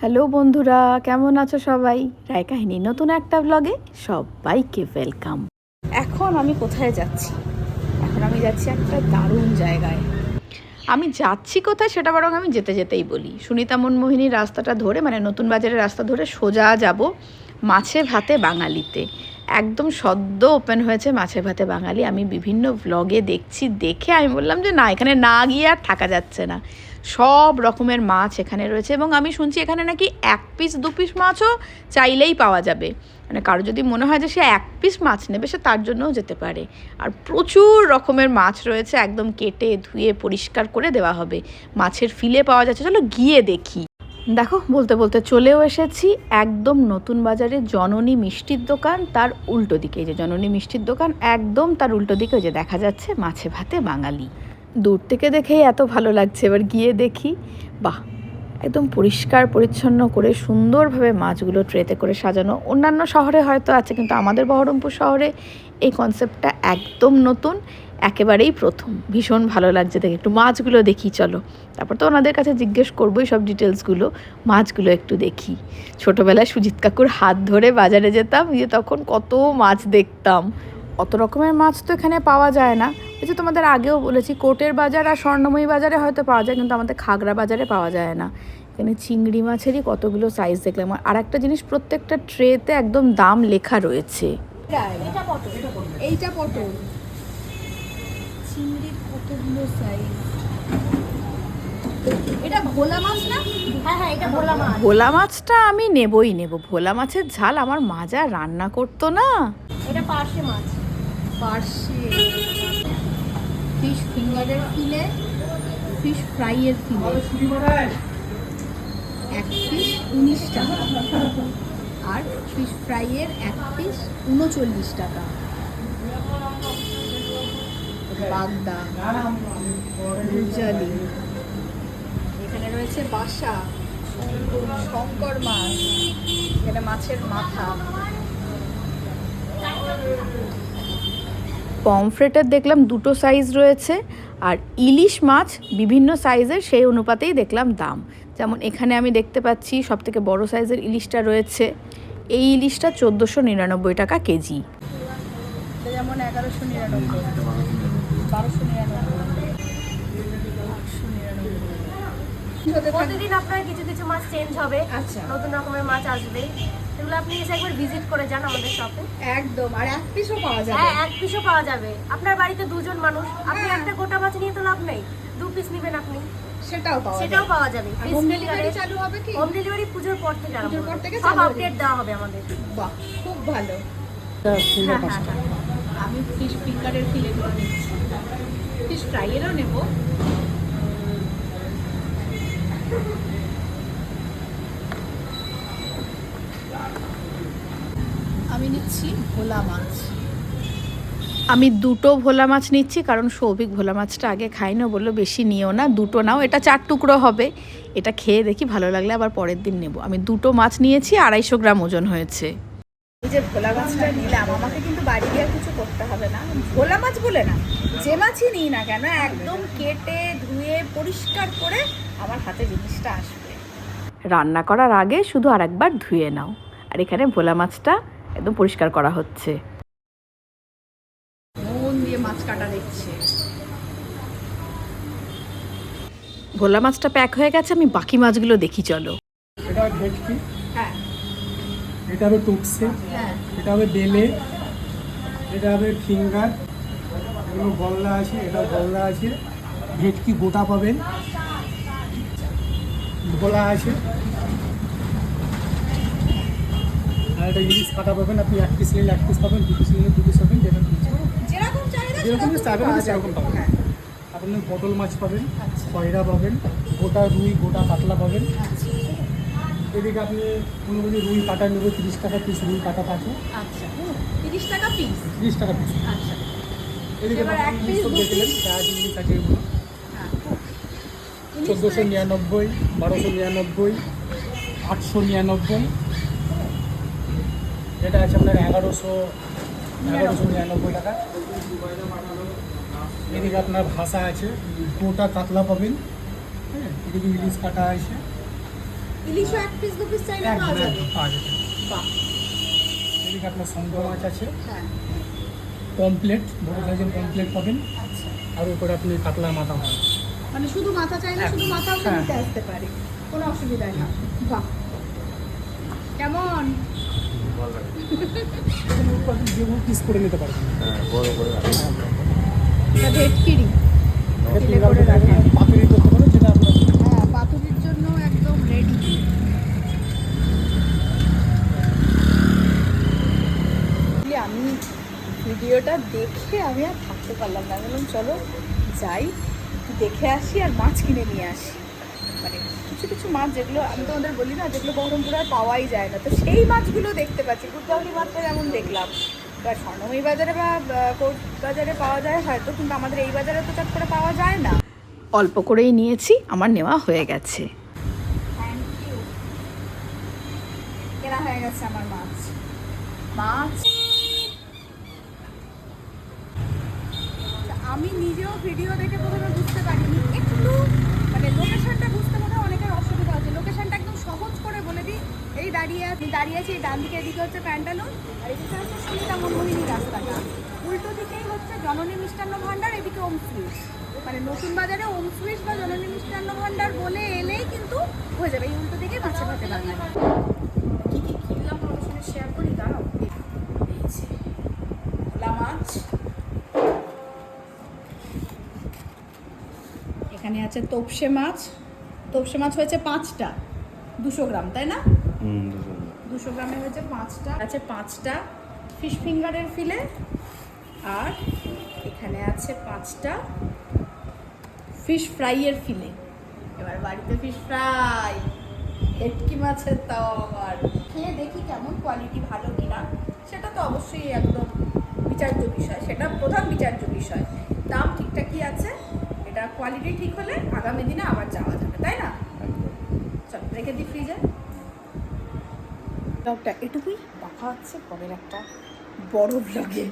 Hello বন্ধুরা, কেমন আছো সবাই? রায় কাহিনী নতুন একটা ব্লগে সবাইকে ওয়েলকাম এখন আমি কোথায় যাচ্ছি? এখন আমি যাচ্ছি একটা দারুণ জায়গায়। আমি যাচ্ছি কোথায় সেটা বরং আমি যেতে যেতেই বলি। সুনিতা মনমোহিনীর রাস্তাটা ধরে মানে নতুন বাজারের রাস্তা ধরে সোজা যাব। মাছে ভাতে বাঙালিতে। একদম সদ্য ওপেন হয়েছে মাছে ভাতে বাঙালি। আমি বিভিন্ন ভ্লগে দেখছি, দেখে আমি বললাম যে না, এখানে না গিয়ে আর থাকা যাচ্ছে না। সব রকমের মাছ এখানে রয়েছে এবং আমি শুনছি এখানে নাকি এক পিস দু পিস মাছও চাইলেই পাওয়া যাবে। মানে কারও যদি মনে হয় যে সে এক পিস মাছ নেবে, সে তার জন্যও যেতে পারে। আর প্রচুর রকমের মাছ রয়েছে, একদম কেটে ধুয়ে পরিষ্কার করে দেওয়া হবে। মাছের ফিলে পাওয়া যাচ্ছে, চলো গিয়ে দেখি। দেখো, বলতে বলতে চলেও এসেছি একদম নতুন বাজারে জননী মিষ্টির দোকান, তার উল্টো দিকে। যে জননী মিষ্টির দোকান, একদম তার উল্টো দিকে যে দেখা যাচ্ছে মাছে ভাতে বাঙালি। দূর থেকে দেখেই এত ভালো লাগছে, এবার গিয়ে দেখি। বাহ, একদম পরিষ্কার, পরিচ্ছন্ন করে সুন্দরভাবে মাছগুলো ট্রেতে করে সাজানো। অন্যান্য শহরে হয়তো আছে, কিন্তু আমাদের বহরমপুর শহরে এই কনসেপ্টটা একদম নতুন। একেবারেই প্রথম। ভীষণ ভালো লাগছে দেখে। একটু মাছগুলো দেখি চলো। তারপর তো ওনাদের কাছে জিজ্ঞেস করবোই সব ডিটেলসগুলো মাছগুলো একটু দেখি। ছোটোবেলায় সুজিত কাকুর হাত ধরে বাজারে যেতাম গিয়ে তখন কত মাছ দেখতাম। অত রকমের মাছ তো এখানে পাওয়া যায় না। এই যে তোমাদের আগেও বলেছি কোটের বাজার আর স্বর্ণময়ী বাজারে হয়তো পাওয়া যায় কিন্তু আমাদের খাগড়া বাজারে পাওয়া যায় না। এখানে চিংড়ি মাছেরই কতগুলো সাইজ দেখলাম। আর একটা জিনিস প্রত্যেকটা ট্রেতে একদম দাম লেখা রয়েছে। এইটা পটল। চিংড়ির কতগুলো সাইজ এটা ভোলা মাছ না? হ্যাঁ হ্যাঁ এটা ভোলা মাছ। ভোলা মাছটা আমি নেবই নেব। ভোলা মাছের ঝাল আমার মাজা রান্না করতো না। এটা পার্শে মাছ। পার্শে। ফিশ ফিঙ্গারের ফিলে ফিশ ফ্রাইয়ের ফিলে এক পিস উনিশ টাকা। আর ফিশ ফ্রাইয়ের এক পিস উনচল্লিশ টাকা। বাগদা রুজালি এখানে রয়েছে বাসা শঙ্কর মাছ এখানে মাছের মাথা। পমফ্রেটের দেখলাম দুটো সাইজ রয়েছে আর ইলিশ মাছ বিভিন্ন সাইজের সেই অনুপাতেই দেখলাম দাম। যেমন এখানে আমি দেখতে পাচ্ছি সব থেকে বড়ো সাইজের ইলিশটা রয়েছে এই ইলিশটা চোদ্দোশো নিরানব্বই টাকা কেজি। যেমন এগারোশো নিরানব্বই। বারোশো নিরানব্বই। প্রতিদিন আপনার কিছু কিছু মাছ চেঞ্জ হবে। আচ্ছা। নতুন রকমের মাছ আসবে। এগুলো আপনি এসে একবার ভিজিট করে যান আমাদের শপে একদম। আর এক পিসও পাওয়া যাবে। হ্যাঁ এক পিসও পাওয়া যাবে। আপনার বাড়িতে দুজন মানুষ। আপনি হ্যাঁ। একটা গোটা মাছ নিয়ে তো লাভ নেই। দু পিস নেবেন আপনি। সেটাও পাওয়া সেটাও পাওয়া যাবে। হোম ডেলিভারি চালু হবে কি? হোম ডেলিভারি পুজোর পর থেকে আরম্ভ পর থেকে সব আপডেট দেওয়া হবে আমাদের। বাহ খুব ভালো। হ্যাঁ হ্যাঁ হ্যাঁ। আমি ফিশ ফিঙ্গারের ফিলেগুলো নিচ্ছি। ফিশ ফ্রাইয়েরও নেব। আমি নিচ্ছি ভোলা মাছ। আমি দুটো ভোলা মাছ নিচ্ছি, কারণ সৌভিক ভোলা মাছটা আগে খাই না বলল বেশি নিও না, দুটো নাও, এটা চার টুকরো হবে। এটা খেয়ে দেখি ভালো লাগলে আবার পরের দিন নেব। আমি দুটো মাছ নিয়েছি, আড়াইশো গ্রাম ওজন হয়েছে। এই যে ভোলা মাছটা নিলাম আমাকে কিন্তু বাড়ি গিয়ে আর কিছু করতে হবে না। ভোলা মাছ বলে না যে মাছই নিই না কেন একদম কেটে ধুয়ে পরিষ্কার করে আমার হাতে জিনিসটা আসবে। রান্না করার আগে শুধু আর একবার ধুয়ে নাও আর এখানে ভোলা মাছটা একদম পরিষ্কার করা হচ্ছে। মন দিয়ে মাছ কাটা দেখছে। ভোলা মাছটা প্যাক হয়ে গেছে আমি বাকি মাছগুলো দেখি চলো। এটা ভেটকি এটা হবে টুকসে হ্যাঁ। এটা হবে বেলে এটা হবে ফিঙ্গার এগুলো গলদা আছে এটা গলদা আছে। ভেটকি গোটা পাবেন? ভোলা আছে। আর এটা ইলিশ কাটা পাবেন আপনি এক পিস নিলে এক পিস পাবেন দু পিস নিলে দু পিস পাবেন যেটা যেরকম যেরকম সেরকম। পাবেন। হ্যাঁ। আপনি পটল মাছ পাবেন আচ্ছা। খয়রা পাবেন গোটা রুই গোটা কাতলা পাবেন। আচ্ছা। এদিকে আপনি কোনো যদি রুই কাটা নেব তিরিশ টাকা পিস রুই কাটা থাকে। আচ্ছা তিরিশ টাকা পিস তিরিশ টাকা পিস আচ্ছা। এদিকে আছে হ্যাঁ চোদ্দোশো নিরানব্বই বারোশো নিরানব্বই আটশো নিরানব্বই। এটা আছে আপনার এগারোশো এগারোশো নিরানব্বই টাকা। এদিকে আপনার ভাষা আছে গোটা কাতলা পাবেন। হ্যাঁ এদিকে ইলিশ কাটা আছে। ইলিশও এক পিস দু পিস চাইলে পাওয়া যাবে। পাওয়া যাবে। বাহ। এদিকে আপনার শঙ্খ মাছ আছে। হ্যাঁ। পমপ্লেট বড় সাইজের পমপ্লেট পাবেন। আচ্ছা আর উপরে আপনি কাতলা মাথা পাবেন মানে শুধু মাথা চাইলে শুধু মাথাও হ্যাঁ। নিতে আসতে পারে। কোনো অসুবিধা নেই বাহ। কেমন? যেগুলো পিস করে নিতে পারবেন? এটা ভেটকিরি। এটা দিলে করে রাখা। ভিডিওটা দেখে আমি আর থাকতে পারলাম না। বললাম চলো যাই দেখে আসি আর মাছ কিনে নিয়ে আসি। মানে কিছু কিছু মাছ যেগুলো আমি তোমাদের বলি না যেগুলো বহরমপুরে আর পাওয়াই যায় না। তো সেই মাছগুলো দেখতে পাচ্ছি। গুরগাউলি মাছটা যেমন দেখলাম। এবার স্বর্ণময়ী বাজারে বা কোর্ট বাজারে পাওয়া যায় হয়তো কিন্তু আমাদের এই বাজারে তো চট করে পাওয়া যায় না। অল্প করেই নিয়েছি আমার নেওয়া হয়ে গেছে। কেনা হয়ে গেছে আমার মাছ। মাছ আমি নিজেও ভিডিও দেখে প্রথমে বুঝতে পারিনি, একটু মানে লোকেশনটা বুঝতে মনে অনেকের অসুবিধা হচ্ছে। লোকেশনটা একদম সহজ করে বলে দিই, এই দাঁড়িয়ে আছি দাঁড়িয়ে আছি, এই ডান দিকে, এদিকে হচ্ছে প্যান্টালুন, আর এদিকে হচ্ছে সুনিতা মনমোহিনী রাস্তাটা। উল্টো দিকেই হচ্ছে জননী মিষ্টান্ন ভাণ্ডার এদিকে ওম সুইটস মানে নতুন বাজারে ওম সুইটস বা জননী মিষ্টান্ন ভাণ্ডার বলে এলেই কিন্তু হয়ে যাবে, এই উল্টো দিকে মাছে ভাতে বাঙালি কি কি কিনলাম তোমাদের সঙ্গে শেয়ার করি দাঁড়াও এই যে ভোলা মাছ এখানে আছে তোপসে মাছ। তোপসে মাছ হয়েছে পাঁচটা। দুশো গ্রাম তাই না? দুশো গ্রামে। হয়েছে পাঁচটা। আছে পাঁচটা ফিশ ফিঙ্গারের ফিলে। আর এখানে আছে পাঁচটা ফিশ ফ্রাইয়ের ফিলে। এবার বাড়িতে ফিশ ফ্রাই। ভেটকি মাছের তাও আবার। খেয়ে দেখি কেমন কোয়ালিটি ভালো কিনা। সেটা তো অবশ্যই একদম বিচার্য বিষয়। সেটা প্রধান বিচার্য বিষয় দাম ঠিকঠাকই আছে এটা কোয়ালিটি ঠিক হলে আগামী দিনে আবার যাওয়া যাবে, তাই না? চল, রেখে দিই ফ্রিজে ব্লগটা এটুকুই দেখা হচ্ছে পরের একটা বড় ব্লগে